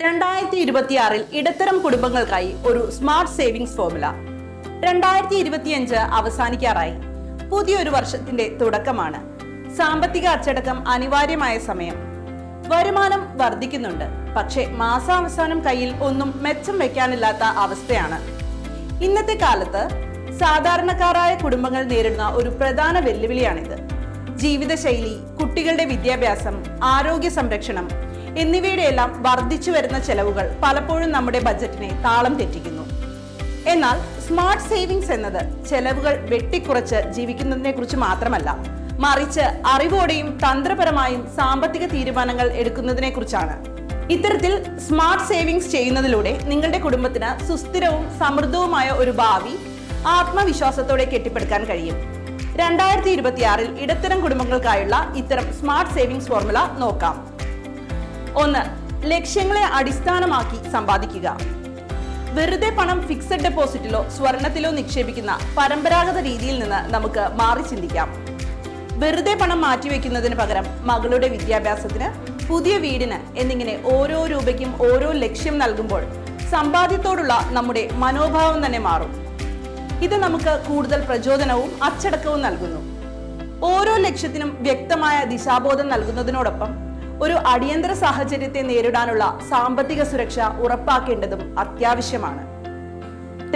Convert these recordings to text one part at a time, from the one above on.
രണ്ടായിരത്തി ഇരുപത്തിയാറിൽ ഇടത്തരം കുടുംബങ്ങൾക്കായി ഒരു സ്മാർട്ട് സേവിങ്സ് ഫോർമുല രണ്ടായിരത്തി ഇരുപത്തിയഞ്ച് അവസാനിക്കാറായി. പുതിയൊരു വർഷത്തിന്റെ തുടക്കമാണ്. സാമ്പത്തിക അച്ചടക്കം അനിവാര്യമായ സമയം. വരുമാനം വർദ്ധിക്കുന്നുണ്ട്. പക്ഷേ മാസാവസാനം കയ്യിൽ ഒന്നും മെച്ചം വെക്കാനില്ലാത്ത അവസ്ഥയാണ്. ഇന്നത്തെ കാലത്ത് സാധാരണക്കാരായ കുടുംബങ്ങൾ നേരിടുന്ന ഒരു പ്രധാന വെല്ലുവിളിയാണിത്. ജീവിതശൈലി കുട്ടികളുടെ വിദ്യാഭ്യാസം ആരോഗ്യ സംരക്ഷണം എന്നിവയുടെ എല്ലാം വർദ്ധിച്ചു വരുന്ന ചെലവുകൾ പലപ്പോഴും നമ്മുടെ ബജറ്റിനെ താളം തെറ്റിക്കുന്നു. എന്നാൽ സ്മാർട്ട് സേവിങ്സ് എന്നത് ചെലവുകൾ വെട്ടിക്കുറച്ച് ജീവിക്കുന്നതിനെ കുറിച്ച് മാത്രമല്ല മറിച്ച് അറിവോടെയും തന്ത്രപരമായും സാമ്പത്തിക തീരുമാനങ്ങൾ എടുക്കുന്നതിനെ കുറിച്ചാണ്. ഇത്തരത്തിൽ സ്മാർട്ട് സേവിങ്സ് ചെയ്യുന്നതിലൂടെ നിങ്ങളുടെ കുടുംബത്തിന് സുസ്ഥിരവും സമൃദ്ധവുമായ ഒരു ഭാവി ആത്മവിശ്വാസത്തോടെ കെട്ടിപ്പടുക്കാൻ കഴിയും. രണ്ടായിരത്തി ഇരുപത്തിയാറിൽ ഇടത്തരം കുടുംബങ്ങൾക്കായുള്ള ഇത്തരം സ്മാർട്ട് സേവിങ്സ് ഫോർമുല നോക്കാം. ഒന്ന് ലക്ഷ്യങ്ങളെ അടിസ്ഥാനമാക്കി സമ്പാദിക്കുക. വെറുതെ പണം ഫിക്സഡ് ഡെപ്പോസിറ്റിലോ സ്വർണത്തിലോ നിക്ഷേപിക്കുന്ന പരമ്പരാഗത രീതിയിൽ നിന്ന് നമുക്ക് മാറി ചിന്തിക്കാം. വെറുതെ പണം മാറ്റിവെക്കുന്നതിന് പകരം മകളുടെ വിദ്യാഭ്യാസത്തിന് പുതിയ വീടിന് എന്നിങ്ങനെ ഓരോ രൂപയ്ക്കും ഓരോ ലക്ഷ്യം നൽകുമ്പോൾ സമ്പാദ്യത്തോടുള്ള നമ്മുടെ മനോഭാവം തന്നെ മാറും. ഇത് നമുക്ക് കൂടുതൽ പ്രചോദനവും അച്ചടക്കവും നൽകുന്നു. ഓരോ ലക്ഷ്യത്തിനും വ്യക്തമായ ദിശാബോധം നൽകുന്നതിനോടൊപ്പം ഒരു അടിയന്തര സാഹചര്യത്തെ നേരിടാനുള്ള സാമ്പത്തിക സുരക്ഷ ഉറപ്പാക്കേണ്ടതും അത്യാവശ്യമാണ്.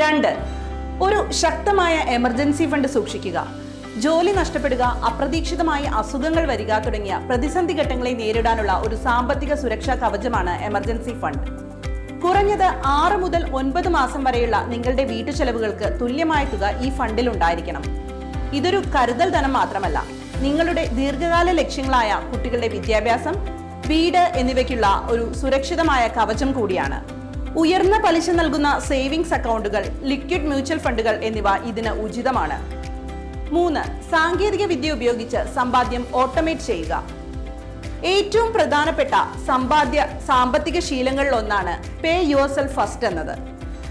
രണ്ട് ഒരു ശക്തമായ എമർജൻസി ഫണ്ട് സൂക്ഷിക്കുക. ജോലി നഷ്ടപ്പെടുക അപ്രതീക്ഷിതമായി അസുഖങ്ങൾ വരിക തുടങ്ങിയ പ്രതിസന്ധി ഘട്ടങ്ങളെ നേരിടാനുള്ള ഒരു സാമ്പത്തിക സുരക്ഷാ കവചമാണ് എമർജൻസി ഫണ്ട്. കുറഞ്ഞത് ആറ് മുതൽ ഒൻപത് മാസം വരെയുള്ള നിങ്ങളുടെ വീട്ടു ചെലവുകൾക്ക് തുല്യമായ തുക ഈ ഫണ്ടിൽ ഉണ്ടായിരിക്കണം ഇതൊരു കരുതൽ ധനം മാത്രമല്ല. നിങ്ങളുടെ ദീർഘകാല ലക്ഷ്യങ്ങളായ കുട്ടികളുടെ വിദ്യാഭ്യാസം വീട് എന്നിവയ്ക്കുള്ള ഒരു സുരക്ഷിതമായ കവചം കൂടിയാണ്. ഉയർന്ന പലിശ നൽകുന്ന സേവിങ്സ് അക്കൗണ്ടുകൾ ലിക്വിഡ് മ്യൂച്വൽ ഫണ്ടുകൾ എന്നിവ ഇതിന് ഉചിതമാണ്. മൂന്ന് സാങ്കേതിക വിദ്യ ഉപയോഗിച്ച് സമ്പാദ്യം ഓട്ടോമേറ്റ് ചെയ്യുക. ഏറ്റവും പ്രധാനപ്പെട്ട സമ്പാദ്യ സാമ്പത്തിക ശീലങ്ങളിൽ ഒന്നാണ് പേ യുവർ സെൽഫ് ഫസ്റ്റ് എന്നത്.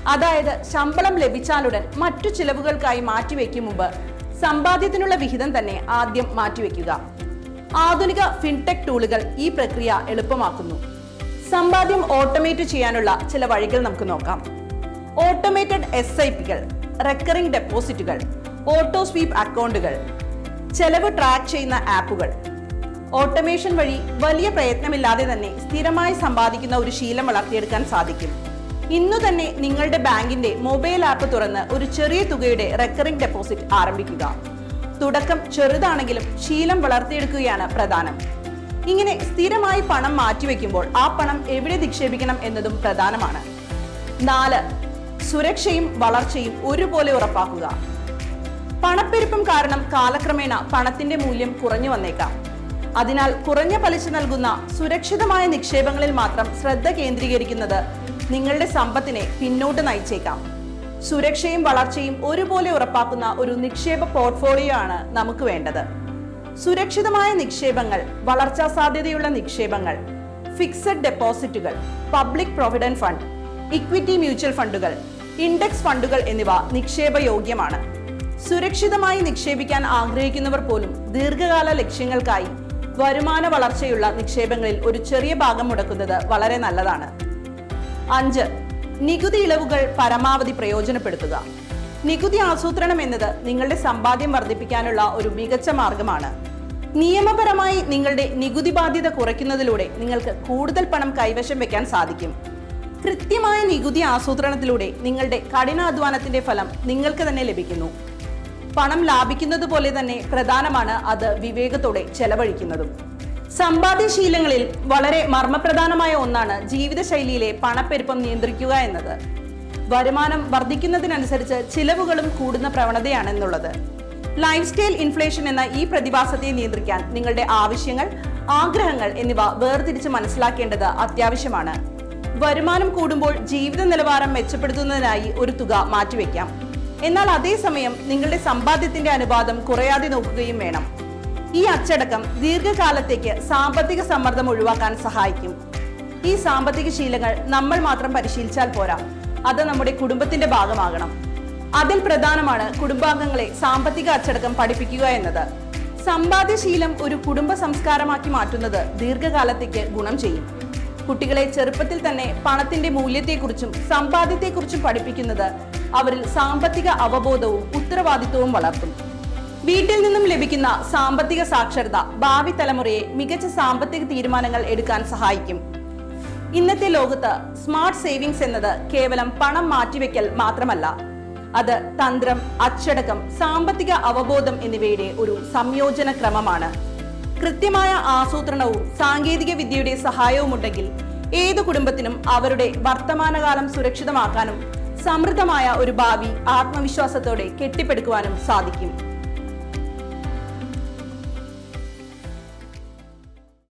അതായത് ശമ്പളം ലഭിച്ചാലുടൻ മറ്റു ചിലവുകൾക്കായി മാറ്റിവെക്കും മുമ്പ് സമ്പാദ്യത്തിനുള്ള വിഹിതം തന്നെ ആദ്യം മാറ്റിവെക്കുക. ആധുനിക ഫിൻടെക് ടൂളുകൾ ഈ പ്രക്രിയ എളുപ്പമാക്കുന്നു. സമ്പാദ്യം ഓട്ടോമേറ്റ് ചെയ്യാനുള്ള ചില വഴികൾ നമുക്ക് നോക്കാം. ഓട്ടോമേറ്റഡ് എസ് ഐ പികൾ റെക്കറിംഗ് ഡെപ്പോസിറ്റുകൾ ഓട്ടോ സ്വീപ്പ് അക്കൗണ്ടുകൾ ചെലവ് ട്രാക്ക് ചെയ്യുന്ന ആപ്പുകൾ. ഓട്ടോമേഷൻ വഴി വലിയ പ്രയത്നമില്ലാതെ തന്നെ സ്ഥിരമായി സമ്പാദിക്കുന്ന ഒരു ശീലം വളർത്തിയെടുക്കാൻ സാധിക്കും. ഇന്നു തന്നെ നിങ്ങളുടെ ബാങ്കിന്റെ മൊബൈൽ ആപ്പ് തുറന്ന് ഒരു ചെറിയ തുകയുടെ റെക്കറിംഗ് ഡെപ്പോസിറ്റ് ആരംഭിക്കുക. തുടക്കം ചെറുതാണെങ്കിലും ശീലം വളർത്തിയെടുക്കുകയാണ് പ്രധാനം. ഇങ്ങനെ സ്ഥിരമായി പണം മാറ്റിവെക്കുമ്പോൾ ആ പണം എവിടെ നിക്ഷേപിക്കണം എന്നതും പ്രധാനമാണ്. നാല് സുരക്ഷയും വളർച്ചയും ഒരുപോലെ ഉറപ്പാക്കുക. പണപ്പെരുപ്പം കാരണം കാലക്രമേണ പണത്തിന്റെ മൂല്യം കുറഞ്ഞു വന്നേക്കാം. അതിനാൽ കുറഞ്ഞ പലിശ നൽകുന്ന സുരക്ഷിതമായ നിക്ഷേപങ്ങളിൽ മാത്രം ശ്രദ്ധ കേന്ദ്രീകരിക്കുന്നത് നിങ്ങളുടെ സമ്പത്തിനെ പിന്നോട്ട് നയിച്ചേക്കാം. സുരക്ഷയും വളർച്ചയും ഒരുപോലെ ഉറപ്പാക്കുന്ന ഒരു നിക്ഷേപ പോർട്ട്ഫോളിയോ ആണ് നമുക്ക് വേണ്ടത്. സുരക്ഷിതമായ നിക്ഷേപങ്ങൾ വളർച്ചാ സാധ്യതയുള്ള നിക്ഷേപങ്ങൾ fixed ഡെപ്പോസിറ്റുകൾ public provident fund equity mutual ഫണ്ടുകൾ ഇൻഡെക്സ് ഫണ്ടുകൾ എന്നിവ നിക്ഷേപ യോഗ്യമാണ് സുരക്ഷിതമായി നിക്ഷേപിക്കാൻ ആഗ്രഹിക്കുന്നവർ പോലും ദീർഘകാല ലക്ഷ്യങ്ങൾക്കായി വരുമാന വളർച്ചയുള്ള നിക്ഷേപങ്ങളിൽ ഒരു ചെറിയ ഭാഗം മുടക്കുന്നത് വളരെ നല്ലതാണ്. അഞ്ച്. നികുതി ഇളവുകൾ പരമാവധി പ്രയോജനപ്പെടുത്തുക. നികുതി ആസൂത്രണം എന്നത് നിങ്ങളുടെ സമ്പാദ്യം വർദ്ധിപ്പിക്കാനുള്ള ഒരു മികച്ച മാർഗമാണ്. നിയമപരമായി നിങ്ങളുടെ നികുതി ബാധ്യത കുറയ്ക്കുന്നതിലൂടെ നിങ്ങൾക്ക് കൂടുതൽ പണം കൈവശം വെക്കാൻ സാധിക്കും. കൃത്യമായ നികുതി ആസൂത്രണത്തിലൂടെ നിങ്ങളുടെ കഠിനാധ്വാനത്തിന്റെ ഫലം നിങ്ങൾക്ക് തന്നെ ലഭിക്കുന്നു. പണം ലാഭിക്കുന്നത് പോലെ തന്നെ പ്രധാനമാണ് അത് വിവേകത്തോടെ ചെലവഴിക്കുന്നതും. സമ്പാദ്യശീലങ്ങളിൽ വളരെ മർമ്മപ്രധാനമായ ഒന്നാണ് ജീവിതശൈലിയിലെ പണപ്പെരുപ്പം നിയന്ത്രിക്കുക എന്നത്. വരുമാനം വർദ്ധിക്കുന്നതിനനുസരിച്ച് ചിലവുകളും കൂടുന്ന പ്രവണതയാണെന്നുള്ളത്. ലൈഫ് സ്റ്റൈൽ ഇൻഫ്ലേഷൻ എന്ന ഈ പ്രതിഭാസത്തെ നിയന്ത്രിക്കാൻ നിങ്ങളുടെ ആവശ്യങ്ങൾ ആഗ്രഹങ്ങൾ എന്നിവ വേർതിരിച്ച് മനസ്സിലാക്കേണ്ടത് അത്യാവശ്യമാണ്. വരുമാനം കൂടുമ്പോൾ ജീവിത നിലവാരം മെച്ചപ്പെടുത്തുന്നതിനായി ഒരു തുക മാറ്റിവെക്കാം. എന്നാൽ അതേസമയം നിങ്ങളുടെ സമ്പാദ്യത്തിന്റെ അനുപാതം കുറയാതെ നോക്കുകയും വേണം. ഈ അച്ചടക്കം ദീർഘകാലത്തേക്ക് സാമ്പത്തിക സമ്മർദ്ദം ഒഴിവാക്കാൻ സഹായിക്കും. ഈ സാമ്പത്തിക ശീലങ്ങൾ നമ്മൾ മാത്രം പരിശീലിച്ചാൽ പോരാ. അത് നമ്മുടെ കുടുംബത്തിന്റെ ഭാഗമാകണം. അതിൽ പ്രധാനമാണ് കുടുംബാംഗങ്ങളെ സാമ്പത്തിക അച്ചടക്കം പഠിപ്പിക്കുക എന്നത്. സമ്പാദ്യശീലം ഒരു കുടുംബ സംസ്കാരമാക്കി മാറ്റുന്നത് ദീർഘകാലത്തേക്ക് ഗുണം ചെയ്യും. കുട്ടികളെ ചെറുപ്പത്തിൽ തന്നെ പണത്തിന്റെ മൂല്യത്തെക്കുറിച്ചും സമ്പാദ്യത്തെക്കുറിച്ചും പഠിപ്പിക്കുന്നത് അവരിൽ സാമ്പത്തിക അവബോധവും ഉത്തരവാദിത്വവും വളർത്തും. വീട്ടിൽ നിന്നും ലഭിക്കുന്ന സാമ്പത്തിക സാക്ഷരത ഭാവി തലമുറയെ മികച്ച സാമ്പത്തിക തീരുമാനങ്ങൾ എടുക്കാൻ സഹായിക്കും. ഇന്നത്തെ ലോകത്ത് സ്മാർട്ട് സേവിങ്സ് എന്നത് കേവലം പണം മാറ്റിവെക്കൽ മാത്രമല്ല അത് തന്ത്രം അച്ചടക്കം സാമ്പത്തിക അവബോധം എന്നിവയുടെ ഒരു സംയോജന ക്രമമാണ്. കൃത്യമായ ആസൂത്രണവും സാങ്കേതിക വിദ്യയുടെ സഹായവും ഉണ്ടെങ്കിൽ ഏത് കുടുംബത്തിനും അവരുടെ വർത്തമാനകാലം സുരക്ഷിതമാക്കാനും സമൃദ്ധമായ ഒരു ഭാവി ആത്മവിശ്വാസത്തോടെ കെട്ടിപ്പടുക്കുവാനും സാധിക്കും.